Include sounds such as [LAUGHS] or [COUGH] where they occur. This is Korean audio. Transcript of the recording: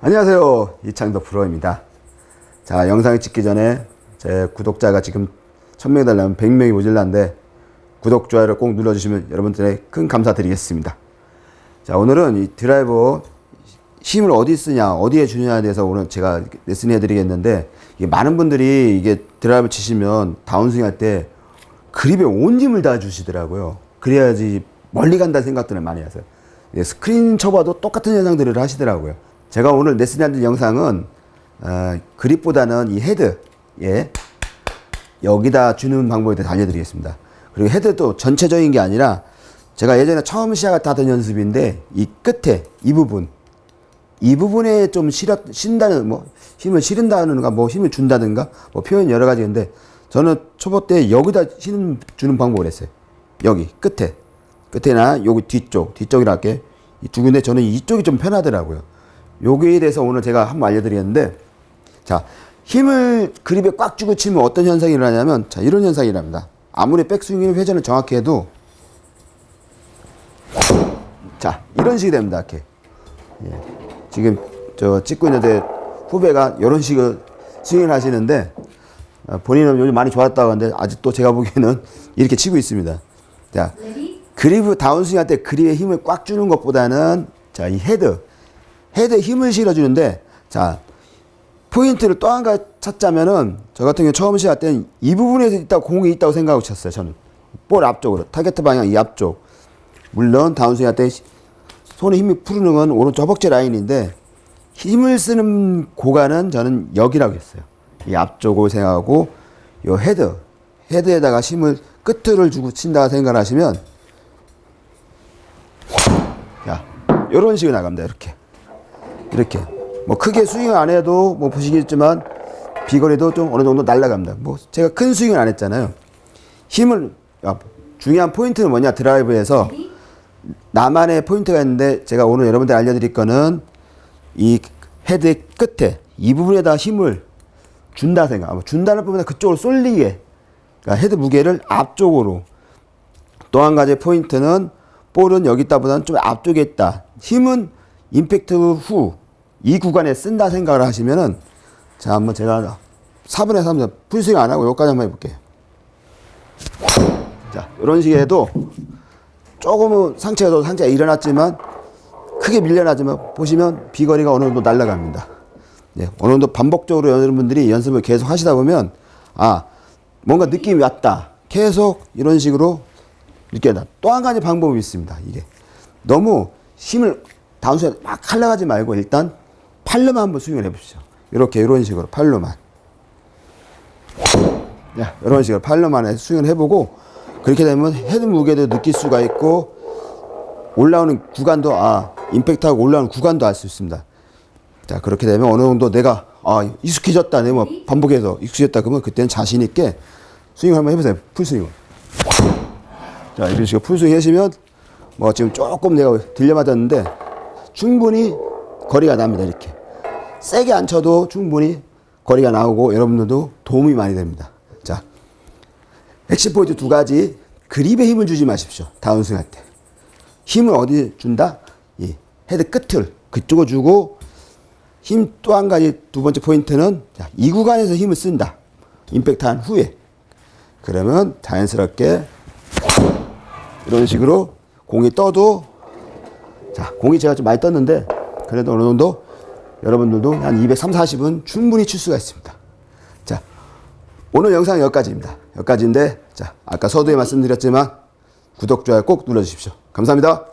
안녕하세요. 이창도 프로입니다. 자, 영상을 찍기 전에 제 구독자가 지금 1000명이 달라면 100명이 모질란데 구독, 좋아요를 꼭 눌러주시면 여러분들의 큰 감사드리겠습니다. 자, 오늘은 이 드라이버 힘을 어디 쓰냐, 어디에 주느냐에 대해서 오늘 제가 레슨 해드리겠는데 이게 많은 분들이 이게 드라이버 치시면 다운스윙 할 때 그립에 온 힘을 다 주시더라고요. 그래야지 멀리 간다는 생각들을 많이 하세요. 예, 스크린 쳐봐도 똑같은 현상들을 하시더라고요. 제가 오늘 레슨 하는 영상은 어, 그립보다는 이 헤드, 예, 여기다 주는 방법에 대해서 알려드리겠습니다. 그리고 헤드도 전체적인 게 아니라 제가 예전에 처음 시작하던 연습인데 이 끝에 이 부분 이 부분에 좀 실어 신다는 뭐 힘을 실은다는가 뭐 힘을 준다든가 뭐 표현 여러 가지인데 저는 초보 때 여기다 힘 주는 방법을 했어요. 여기 끝에 끝에나 여기 뒤쪽 뒤쪽이라 할게 이 두 군데 저는 이쪽이 좀 편하더라고요. 여기에 대해서 오늘 제가 한번 알려드리겠는데 자 힘을 그립에 꽉 쥐고 치면 어떤 현상이 일어나냐면 자 이런 현상이 일어납니다. 아무리 백스윙 회전을 정확히 해도 자 이런 식이 됩니다. 이렇게 예. 지금 저 찍고 있는 제 후배가 이런 식으로 스윙을 하시는데 어, 본인은 요즘 많이 좋았다고 하는데 아직도 제가 보기에는 [LAUGHS] 이렇게 치고 있습니다. 자 그립 다운스윙 할 때 그립에 힘을 꽉 주는 것보다는 자 이 헤드 헤드에 힘을 실어주는데 자 포인트를 또 한 가지 찾자면은 저 같은 경우 처음 시작할 때는 이 부분에서 있다 공이 있다고 생각하고 쳤어요 저는. 볼 앞쪽으로. 타겟 방향 이 앞쪽. 물론 다운스윙 할 때 손에 힘이 푸르는 건 오른쪽 허벅지 라인인데 힘을 쓰는 고간은 저는 여기라고 했어요. 이 앞쪽을 생각하고 요 헤드 헤드에다가 힘을 끝을 주고 친다 생각하시면 자 요런 식으로 나갑니다 이렇게 이렇게 뭐 크게 스윙을 안 해도 뭐 보시겠지만 비거리도 좀 어느 정도 날아갑니다. 뭐 제가 큰 스윙을 안 했잖아요. 힘을 아, 중요한 포인트는 뭐냐 드라이브에서 나만의 포인트가 있는데 제가 오늘 여러분들 알려드릴 거는 이 헤드의 끝에 이 부분에다 힘을 준다 생각. 뭐 준다는 부분에 그쪽으로 쏠리게 그러니까 헤드 무게를 앞쪽으로 또 한 가지 포인트는 볼은 여기 있다보다는 좀 앞쪽에 있다. 힘은 임팩트 후 이 구간에 쓴다 생각을 하시면은 자 한번 제가 4분의 3 풀스윙 안 하고 여기까지 한번 해볼게요. 자 이런 식의 해도 조금은 상체가 상체가 일어났지만 크게 밀려나지만 보시면 비거리가 어느 정도 날아갑니다. 네, 어느 정도 반복적으로 여러분들이 연습을 계속 하시다 보면 아 뭔가 느낌이 왔다. 계속 이런 식으로 느껴다. 또한 가지 방법이 있습니다. 이게 너무 힘을 다운스윙 막 하지 말고 일단 팔로만 한번 스윙을 해보시죠. 이렇게 이런 식으로 팔로만. 야, 이런 식으로 팔로만 스윙을 해보고 그렇게 되면 헤드 무게도 느낄 수가 있고 올라오는 구간도 아 임팩트하고 올라오는 구간도 알 수 있습니다. 자 그렇게 되면 어느 정도 내가 아 익숙해졌다 내가 뭐 반복해서 익숙해졌다 그러면 그때는 자신 있게 스윙을 한번 해보세요 풀스윙을. 자 이런 식으로 풀스윙 하시면 뭐 지금 조금 내가 들려 맞았는데 충분히 거리가 납니다 이렇게. 세게 안 쳐도 충분히 거리가 나오고 여러분들도 도움이 많이 됩니다. 자 핵심 포인트 두 가지. 그립에 힘을 주지 마십시오 다운스윙 할 때. 힘을 어디 준다? 이 헤드 끝을 그쪽을 주고 힘 또 한 가지 두 번째 포인트는 자, 이 구간에서 힘을 쓴다. 임팩트 한 후에. 그러면 자연스럽게 이런 식으로 공이 떠도 자 공이 제가 좀 많이 떴는데 그래도 어느 정도 여러분들도 한 230, 40은 충분히 칠 수가 있습니다. 자 오늘 영상 여기까지입니다. 여기까지인데 자 아까 서두에 말씀드렸지만 구독 좋아요 꼭 눌러주십시오. 감사합니다.